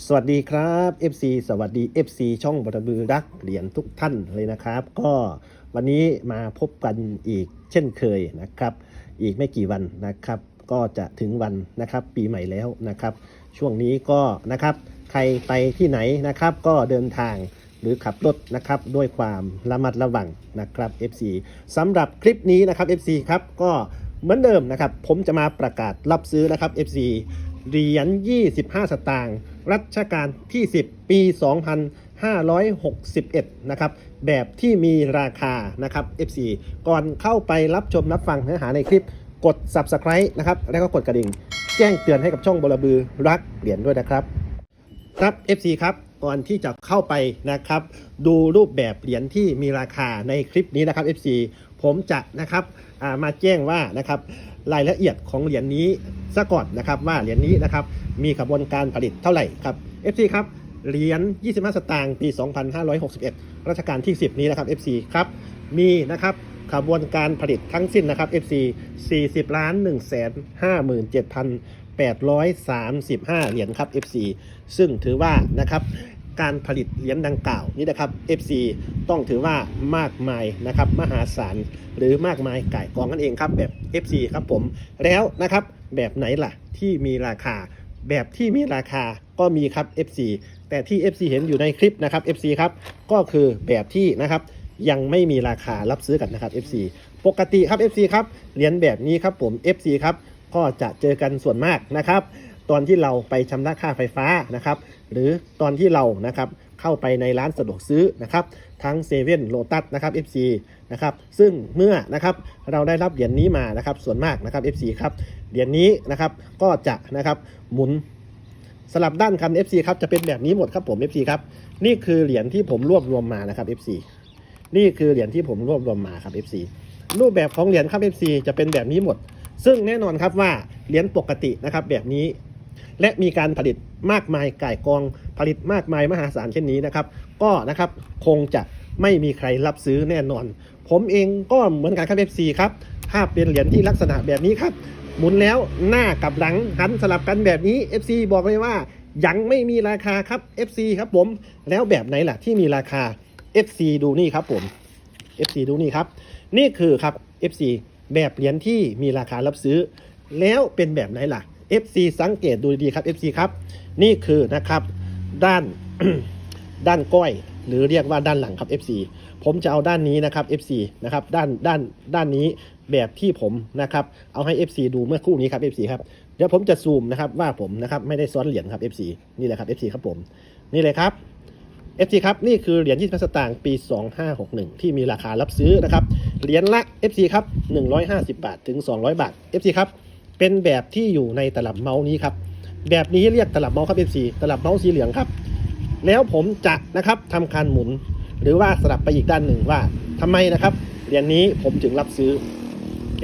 สวัสดีครับ FC สวัสดี FC ช่องบรบือรักเหรียญทุกท่านเลยนะครับ ก็วันนี้มาพบกันอีกเช่นเคยนะครับ อีกไม่กี่วันนะครับ ก็จะถึงวันนะครับปีใหม่แล้วนะครับ ช่วงนี้ก็นะครับใครไปที่ไหนนะครับ ก็เดินทางหรือขับรถนะครับด้วยความระมัดระวังนะครับ FC สำหรับคลิปนี้นะครับ FC ครับก็เหมือนเดิมนะครับ ผมจะมาประกาศรับซื้อนะครับ FC เหรียญ25 สตางค์ รัชกาลที่ 10 ปี 2561 นะครับ แบบที่มีราคา นะครับ FC ก่อนเข้าไปรับชมรับฟังเนื้อหาในคลิป กด Subscribe นะครับ แล้วก็กดกระดิ่ง แจ้งเตือนให้กับช่องบลบือรักเหรียญด้วยนะครับ ครับ FC ครับก่อนที่จะเข้าไปนะครับ ดูรูปแบบเหรียญที่มีราคาในคลิปนี้นะครับ FC ผมจะนะครับามาแจ้งว่านะครับรายละเอียดของเหรียญนี้ ซะก่อนนะครับว่าเหรียญนี้นะครับมีกระบวนการผลิตเท่าไหร่ครับ FC ครับเหรียญ 25 สตางค์ ปี 2561 รัชกาลที่ 10 นี้นะครับ FC ครับ มีนะครับขบวนการผลิตทั้งสิ้นนะครับ FC 40ล้าน1แสน57,000 835 เหรียญครับ FC ซึ่งถือว่านะครับการผลิตเหรียญดังกล่าวนี้นะครับ FC ต้องถือว่ามากมายนะครับมหาศาลหรือมากมายก่ายกองนั่นเองครับแบบ FC ครับผมแล้วนะครับ แบบไหนล่ะ ที่มีราคา แบบที่มีราคาก็มีครับ FC แต่ที่ FC เห็นอยู่ในคลิปนะครับ FC ครับก็คือแบบที่นะครับยังไม่มีราคารับซื้อกันนะครับ FC ปกติครับ FC ครับเหรียญแบบนี้ครับผม FC ครับก็จะเจอกันส่วนมากนะครับ ตอนที่เราไปชำระค่าไฟฟ้านะครับ หรือตอนที่เรานะครับเข้าไปในร้านสะดวกซื้อนะครับทั้งเซเว่นโลตัสนะครับ FC นะครับซึ่งเมื่อนะครับเราได้รับเหรียญนี้มานะครับ ส่วนมากนะครับ FC ครับเหรียญนี้นะครับก็จะนะครับหมุนสลับด้านครับ FC ครับจะเป็นแบบนี้หมดครับผม FC ครับนี่คือเหรียญที่ผมรวบรวมมานะครับ FC นี่คือเหรียญที่ผมรวบรวมมาครับ FC รูปแบบของเหรียญครับ FC จะเป็นแบบนี้หมด ซึ่งแน่นอนครับว่าเหรียญปกตินะครับแบบนี้ และมีการผลิตมากมายก่ายกองผลิตมากมายมหาศาลเช่นนี้นะครับ ก็นะครับคงจะไม่มีใครรับซื้อแน่นอน ผมเองก็เหมือนกันครับ FC ครับถ้าเป็นเหรียญที่ลักษณะแบบนี้ครับหมุนแล้วหน้ากับหลังหันสลับกันแบบนี้ FC บอกเลยว่ายังไม่มีราคาครับ FC ครับผม แล้วแบบไหนล่ะที่มีราคา FC ดูนี่ครับผม FC ดูนี่ครับ นี่คือครับ FC แบบเหรียญที่มีราคารับซื้อ แล้วเป็นแบบไหนล่ะ FC สังเกตดูดีๆครับ FC ครับ นี่คือนะครับด้านด้านก้อย หรือเรียกว่าด้านหลังครับ FC ผมจะเอาด้านนี้นะครับ FC นะครับด้านด้านด้านนี้แบบที่ผมนะครับเอาให้ FC ดูเมื่อคู่นี้ครับ FC ครับเดี๋ยวผมจะซูมนะครับว่าผมนะครับไม่ได้ซ้อนเหรียญครับ FC นี่แหละครับ FC ครับผมนี่เลยครับ FC ครับ นี่คือเหรียญ20สตางค์ปี 2561 ที่มีราคารับซื้อนะครับ เหรียญละ FC ครับ 150 บาท ถึง 200 บาท FC ครับ เป็นแบบที่อยู่ในตลับเมาส์นี้ครับ แบบนี้เรียกตลับเมาส์ครับ FC ตลับเมาส์สีเหลืองครับ แล้วผมจะนะครับทำการหมุน หรือว่าสลับไปอีกด้านหนึ่งว่าทำไมนะครับเหรียญนี้ผมถึงรับซื้อ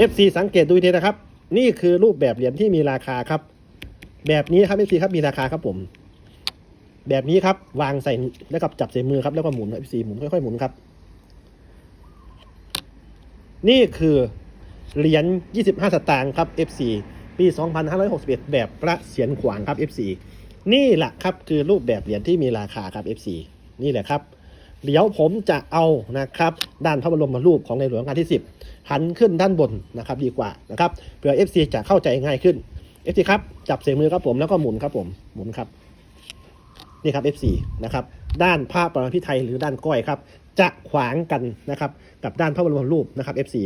FC สังเกตดูดีนะครับ นี่คือรูปแบบเหรียญที่มีราคาครับ แบบนี้ครับ FC ครับมีราคาครับผม แบบนี้ครับวางใส่แล้วกับจับใส่มือครับแล้วก็หมุน FC หมุนค่อยๆหมุนครับ นี่คือ เหรียญ 25 สตางค์ครับ FC ปี 2561 แบบพระเสียรขวางครับ FC นี่แหละครับคือรูปแบบเหรียญที่มีราคาครับ FC นี่แหละครับเดี๋ยวผมจะเอานะครับ ด้านพระบรมรูปของในหลวงรัชกาลที่ 10 หันขึ้นด้านบนนะครับดีกว่านะครับเพื่อ FC จะเข้าใจง่ายขึ้น FC ครับจับใส่มือครับผมแล้วก็หมุนครับผมหมุนครับนี่ครับ F4 นะครับด้านพระปรมาภิไธยหรือด้านก้อยครับ จะขวางกันนะครับกับด้านพระบรมรูปนะครับ F4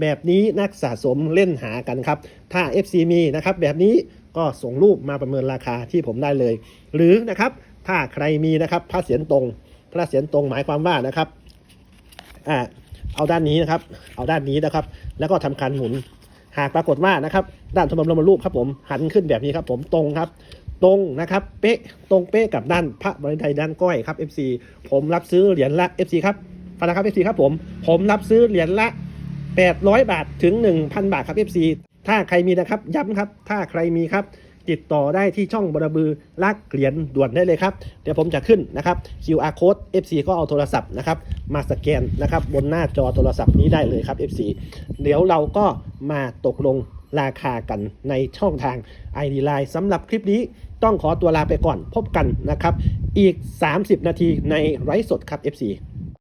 แบบนี้นักสะสมเล่นหากันครับ ถ้า F4 มีนะครับแบบนี้ก็ส่งรูปมาประเมินราคาที่ผมได้เลย หรือนะครับถ้าใครมีนะครับพระเศียรตรง พระเศียรตรงหมายความว่านะครับอ่าเอาด้านนี้นะครับ เอาด้านนี้นะครับ แล้วก็ทำการหมุน หากปรากฏว่านะครับ ด้านพระบรมรูปครับผมหันขึ้นแบบนี้ครับผมตรงครับ ตรงนะครับ เป๊ะ ตรงเป๊ะกับด้านพระบริไทยด้านก้อยครับ FC ผมรับซื้อเหรียญละ FC ครับฟังนะครับ FC ครับผม ผมรับซื้อเหรียญละ 800 บาทถึง 1,000 บาทครับ FC ถ้าใครมีนะครับ ย้ำครับ ถ้าใครมีครับ ติดต่อได้ที่ช่องบรบือลักเหรียญด่วนได้เลยครับ เดี๋ยวผมจะขึ้นนะครับ QR code FC ก็เอาโทรศัพท์นะครับมาสแกนนะครับบนหน้าจอโทรศัพท์นี้ได้เลยครับ FC เดี๋ยวเราก็มาตกลง ราคากันในช่องทาง ID Line สำหรับคลิปนี้ต้องขอตัวลาไปก่อนพบกันนะครับ อีก 30 นาทีในไรซ์สดครับ FC